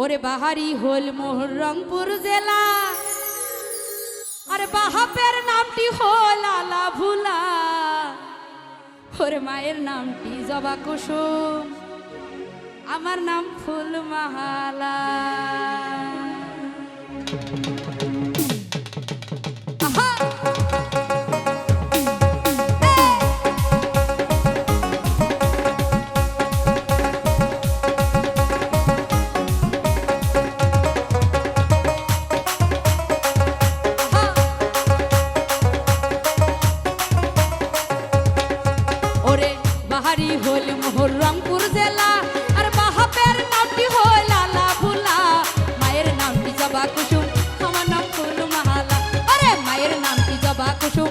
ওরে বাহারি হল মোহর রংপুর জেলা। আর বাহাপের নামটি হল আলা ভুলা ওর মায়ের নামটি জবা কুসুম। আমার নাম ফুল মাহালা। বাহারি হল মোহরমপুর জেলা। আর বাহাপের নামটি হল আলা ভুলা মায়ের নামটি জবা কুসুম আমার নাম মাহালা। আরে, মায়ের নামটি জবা কুসুম।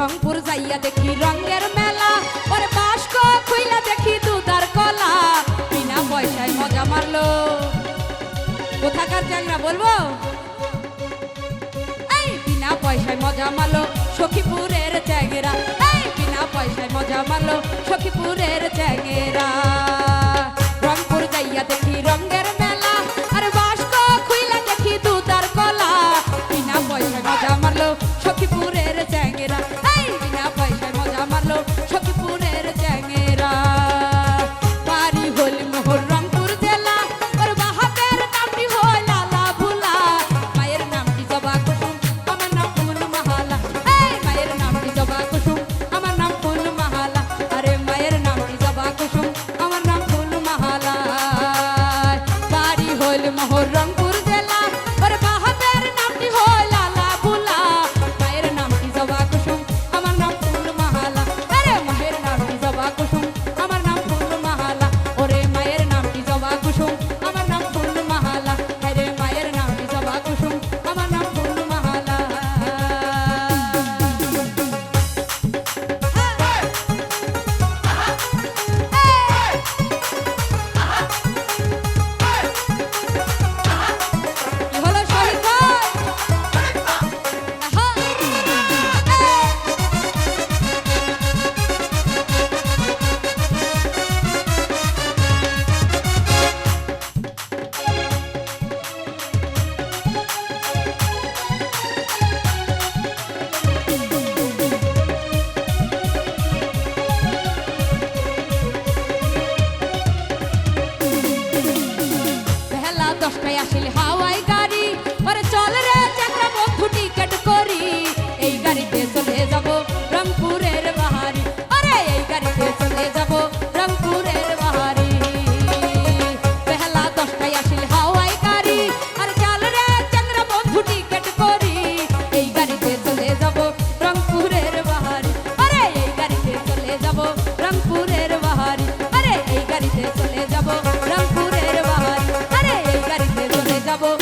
রংপুর যাইয়া দেখি রঙের মেলা। ওরে বাস্ক খুইলা দেখি দুদার কলা। বিনা পয়সায় মজা মারলো। কোথাকার চ্যাংরা বলব? বিনা পয়সায় মজা মারলো সখীপুরের জায়গা বিনা পয়সায় মজা মারলো সখীপুরের acabó